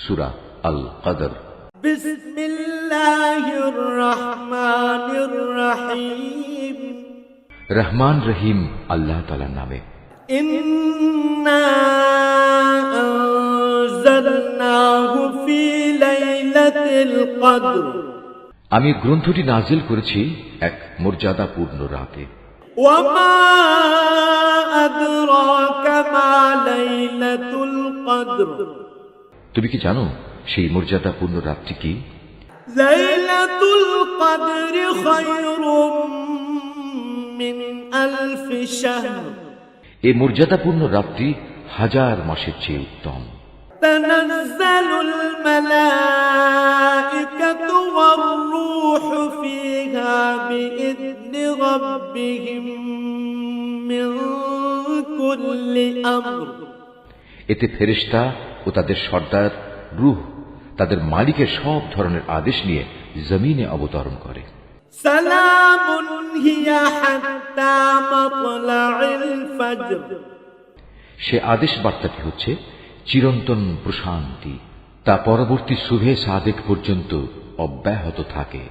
সুরা আল কদর রহমান রহিম। আল্লাহ তালার নামে। আমি গ্রন্থটি নাজিল করেছি এক মর্যাদাপূর্ণ রাতে। ওয়া তুমি কি জানো সেই মর্যাদাপূর্ণ রাত্রি কি? এ কদর খায়রুম মিন এই মর্যাদাপূর্ণ রাতটি হাজার মাসের চেয়ে উত্তম। তানাজ্জালুল মালাইকাতু ওয়ার রূহ এতে ফেরেস্তা ও তাদের সর্দার রুহ তাদের মালিকের সব ধরনের আদেশ নিয়ে জমিনে অবতরণ করে। সে আদেশ বার্তাটি হচ্ছে চিরন্তন প্রশান্তি তা পরবর্তী শুভে সাদেক পর্যন্ত অব্যাহত থাকে।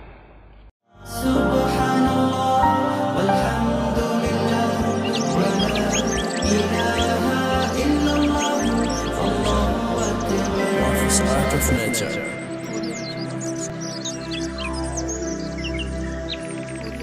সুবহান of nature.